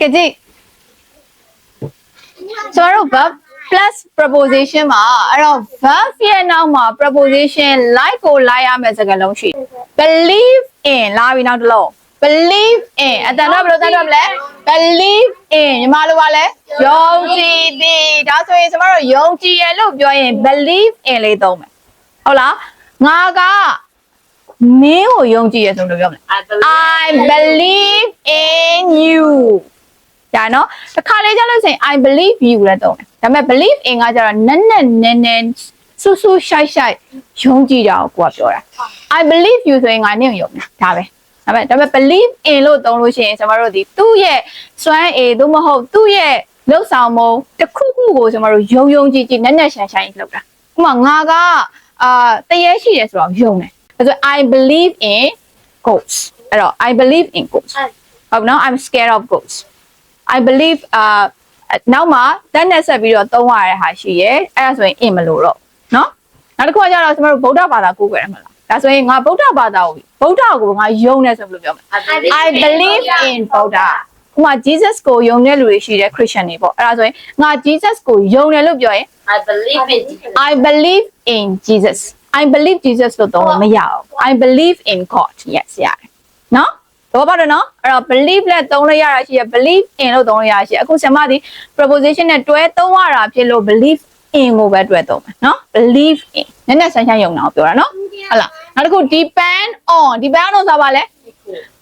ကဲကြည့်ဆိုတော့ verb plus preposition မှာအဲ့တော့ verb ရဲ့နောက်မှာ preposition like ကိုလိုက်ရမယ့်စကားလုံးရှိတယ် believe in လာပြီနောက်တစ်လုံး believe in အတန်တော့ဘယ်လိုတန်တော့မလဲ believe in ညီမလိုပါလဲယုံကြည်သည်ဒါဆိုရင်ကျွန်တော်တို့ယုံကြည်ရလို့ပြောရင် believe in လေးသုံးမယ်ဟုတ်လားငါကမင်းကိုယုံကြည်ရဆိုလို့ပြောမလဲ I believe in you ဒါနော်တစ်ခါလေးကြားလို့ဆိုရင် I believe you လည်းသုံးတယ်ဒါပေမဲ့ believe in ကကျတော့နက်နက်နဲနဲဆူဆူရှိုက်ရှိုက်ယုံကြည်တာကိုကိုကပြောတာ I believe you ဆိုရင်ငါနင့်ကိုယုံတယ်ဒါပဲဒါပေမဲ့ဒါပေမဲ့ believe in လို့သုံးလို့ရှိရင်ကျွန်တော်တို့ဒီသူ့ရဲ့စွမ်းအင်သို့မဟုတ်သူ့ရဲ့လှုပ်ဆောင်မှုတစ်ခုခုကိုကျွန်တော်တို့ယုံယုံကြည်ကြည်နက်နက်ရှာရှာလုပ်တာဥပမာငါကအာတရေရှိတယ်ဆိုတော့ယုံတယ်ဒါဆို I believe in ghosts အဲ့တော့ I believe in ghosts ဟုတ်နော် I'm scared of ghosts I believe အာနောက်မှတက်နဲ့ဆက်ပြီးတော့သုံးရတဲ့ဟာရှိရဲအဲ့ဒါဆိုရင် in မလို့တော့နော်နောက်တစ်ခုကကျတော့ကျွန်တော်တို့ဗုဒ္ဓဘာသာကိုးကွယ်ရမှာလားဒါဆိုရင်ငါဗုဒ္ဓဘာသာကိုဗုဒ္ဓကိုငါယုံတယ်ဆိုဘယ်လိုပြောမလဲ I believe in Buddha ဥပမာ Jesus ကိုယုံတဲ့လူတွေရှိတယ် Christian တွေပေါ့အဲ့ဒါဆိုရင်ငါ Jesus ကိုယုံတယ်လို့ပြောရင် I believe in Jesus. I believe in Jesus I believe Jesus လို့သုံးလို့မရအောင် I believe in God yes ရတယ်နော် တော့ပါတော့နော်အဲ့တော့ believe နဲ့သုံးလို့ရတာရှိရ believe in လို့သုံးလို့ရတာရှိရအခုဆရာမဒီ preposition နဲ့တွဲသုံးရတာဖြစ်လို့ believe in ကိုပဲတွဲသုံးမယ်နော် believe in နည်းနည်းဆန်းဆန်းယုံတာကိုပြောတာနော်ဟုတ်လားနောက်တစ်ခု depend on depend on ဆိုတာဘာလဲ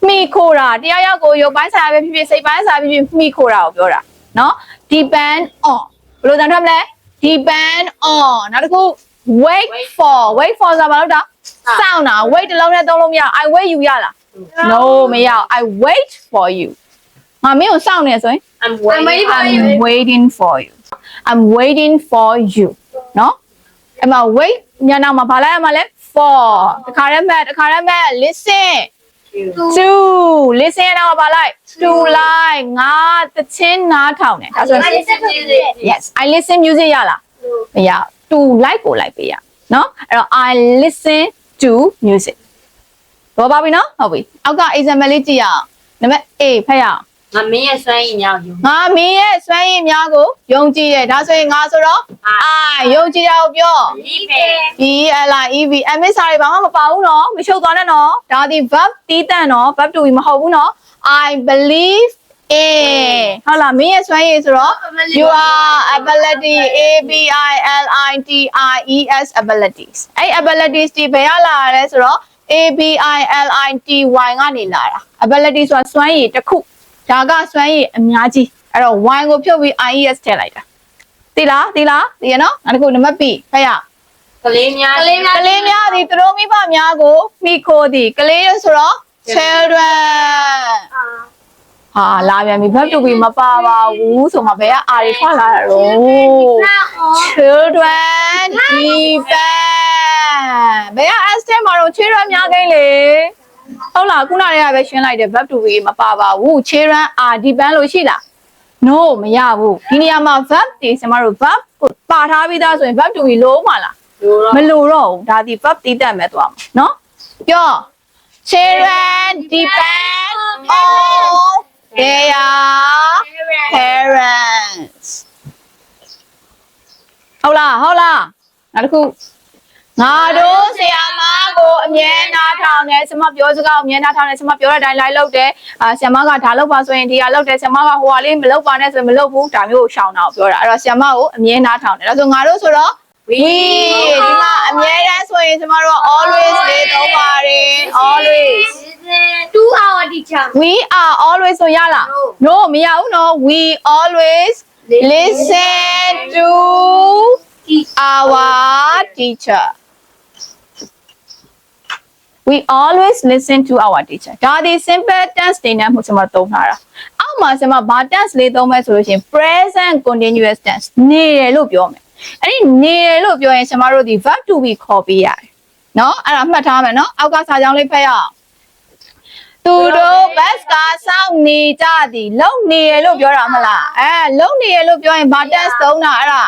မိခိုတာတရားရောက်ကိုရုပ်ပိုင်းဆိုင်ရာပဲဖြစ်ဖြစ်စိတ်ပိုင်းဆိုင်ရာပဲဖြစ်ဖြစ်မိခိုတာကိုပြောတာနော် depend on ဘယ်လိုတန်ထွက်မလဲ depend on နောက်တစ်ခု wait for wait for ဆိုတာဘာလို့တာစောင့်တာ wait တစ်လုံးနဲ့သုံးလို့မရအောင် I wait you ရလား no မရအောင် I wait for you ငါမင်းကိုစောင့်နေဆိုရင် I'm waiting. I'm waiting for you I'm waiting for you နော်အဲ့မှာ wait ညနာမှာဘာလိုက်ရမှာလဲ for တခါတည်းမဲ့တခါတည်းမဲ့ listen to listen ရတော့ဘာလိုက် to like ငါတချင်းနားထောင်တယ်ဒါဆိုရင် yes I listen music ရလားမရ to like ကိုလိုက်ပေးရနော်အဲ့တော့ I listen to music တော့ပါပြီနော်ဟုတ်ပြီအောက်က example လေးကြည့်ရအောင်နံပါတ် A ဖတ်ရအောင်ငါမင်းရဲ့စွမ်းရည်များကိုငါမင်းရဲ့စွမ်းရည်များကိုယုံကြည်တယ်ဒါဆိုရင်ငါဆိုတော့အာယုံကြည်တာကိုပြော believe in B L I E V M S တွေဘာမှမပါဘူးနော်မရှုပ်သွားနဲ့နော်ဒါဒီ verb တီးတန့်နော် verb to be မဟုတ်ဘူးနော် I believe in ဟုတ်လားမင်းရဲ့စွမ်းရည်ဆိုတော့ you are ability A B I L I T I E S abilities အဲ့ abilities ဒီဘယ်ရလာရလဲဆိုတော့ A B I L I T Y ကနေလာတာ ability ဆိုတာစွမ်းရည်တစ်ခုဒါကစွမ်းရည်အများကြီးအဲ့တော့ Y ကိုဖြုတ်ပြီး I E S ထည့်လိုက်တာသိလားသိလားသိရနော်နောက်တစ်ခုနံပါတ် B ဖတ်ရအောင်ကလေးများကလေးများသည်သူတို့မိဘများကိုမိခိုးသည်ကလေးရဆိုတော့ children ဟာလာပြန်ပြီ verb to be မပါပါဘူးဆိုမှဘယ်က R တွေထွက်လာတာတော့ children depend ဘယ်က S ထဲမှာတော့ children များကိန်းလေဟုတ်လားခုနကတည်းကပဲရှင်းလိုက်တယ် verb to be မပါပါဘူး children are depend လို့ရှိလား no မရဘူးဒီနေရာမှာ verb တွေကျွန်တော်တို့ verb ကိုပါထားပြီးသားဆိုရင် verb to be လုံးမှာလားလို့တော့မလိုတော့ဘူးဒါဒီ verb တီးတတ်မဲ့သွားမှာနော်ပြော children depend on their parents ဟုတ်လားဟုတ်လားနောက်တစ်ခု ငါတို့ဆရာမကိုအမြဲနားထောင်တယ်ဆရာမပြောစကားကိုအမြဲနားထောင်တယ်ဆရာမပြောတဲ့အတိုင်းလိုက်လုပ်တယ်အာဆရာမကဒါလုပ်ပါဆိုရင်ဒီဟာလုပ်တယ်ဆရာမကဟိုဟာလေးမလုပ်ပါနဲ့ဆိုရင်မလုပ်ဘူးဒါမျိုးကိုရှောင်တာကိုပြောတာအဲ့တော့ဆရာမကိုအမြဲနားထောင်တယ်ဒါဆိုငါတို့ဆိုတော့ we ဒီမှာအမြဲတမ်းဆိုရင်ကျမတို့က always လေးသုံးပါတယ် always to our teacher we are always ဆိုရလား no မရဘူးနော် we always listen to our teacher we always listen to our teacher ဒါဒီ simple tense တွေနဲ့မှကျွန်မသုံးထားတာအောက်မှာကျွန်မဘာ tense လေးသုံးမယ်ဆိုလို့ရှိရင် present continuous tense နေတယ်လို့ပြောမယ်အဲ့ဒီနေတယ်လို့ပြောရင်ကျွန်မတို့ဒီ verb to be ခေါ်ပေးရတယ်နော်အဲ့ဒါမှတ်ထားမယ်နော်အောက်ကစာကြောင်းလေးဖတ်ရအောင်သူတို့ဘတ်ကစောင့်နေကြသည်လုံနေရလို့ပြောတာမလားအဲလုံနေရလို့ပြောရင်ဘာ tense သုံးတာအဲ့ဒါ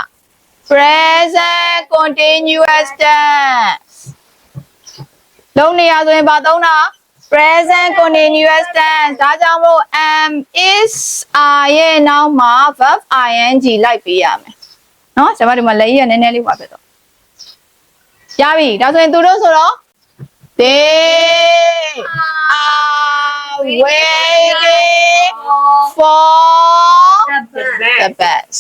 present continuous tense လုံးနေရဆိုရင်ဘာသုံးတာ present continuous tense ဒါကြောင့်မို့ am am is are ရဲ့နောက်မှာ verb ing လိုက်ပေးရမယ်เนาะကျွန်မဒီမှာလက်ရည်ကနည်းနည်းလေးပါဖြစ်တော့ရပြီဒါဆိုရင်သူတို့ဆိုတော့ they are waiting for the bus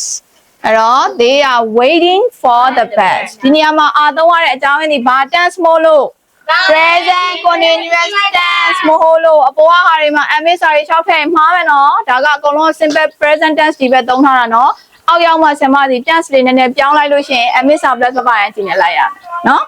အဲ့တော့ they are waiting for the bus ဒီနေရာမှာအာသုံးရတဲ့အကြောင်းရင်းဒီဘာ tense မို့လို့ present continuous tense မဟုတ်လို့အပေါ်ကဟာတွေမှာ MA စာရီ6ထည့်မှားမယ်နော်ဒါကအကုန်လုံး simple present tense ဒီပဲသုံးထားတာနော်အောက်ရောက်မှဆင်မစီ tense လေးနည်းနည်းပြောင်းလိုက်လို့ရှိရင် MA စာ plus ပပရန်ကြည့်နေလိုက်ရမယ်နော်